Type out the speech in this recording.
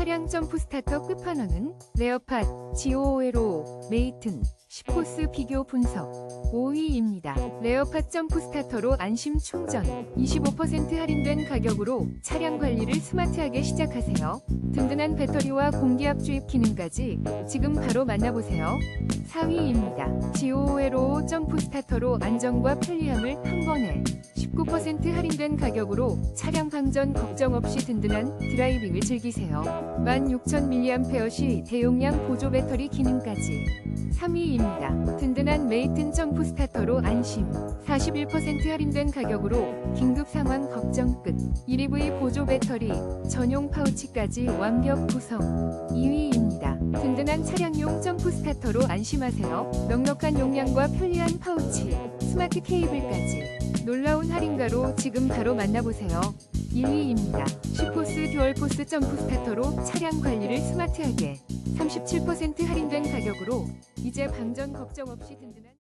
차량 점프 스타터 끝판왕은 레어팟, GOOLO, 메이튼, 10코스 비교 분석 5위입니다. 레어팟 점프 스타터로 안심 충전 25% 할인된 가격으로 차량 관리를 스마트하게 시작하세요. 든든한 배터리와 공기압 주입 기능까지 지금 바로 만나보세요. 4위입니다. GOOLO 점프 스타터로 안정과 편리함을 한 번에 19% 할인된 가격으로 차량 방전 걱정 없이 든든한 드라이빙을 즐기세요. 16,000mAh 대용량 보조 배터리 기능까지 3위입니다. 든든한 메이튼 점프 스타터로 안심 41% 할인된 가격으로 긴급 상황 걱정 끝 1EV 보조 배터리 전용 파우치까지 완벽 구성 2위입니다. 든든한 차량용 점프 스타터로 안심하세요. 넉넉한 용량과 편리한 파우치 스마트 케이블까지 놀라운 할인가로 지금 바로 만나보세요. 1위입니다. 10코스 듀얼포스 점프 스타터로 차량 관리를 스마트하게 37% 할인된 가격으로 이제 방전 걱정 없이 든든한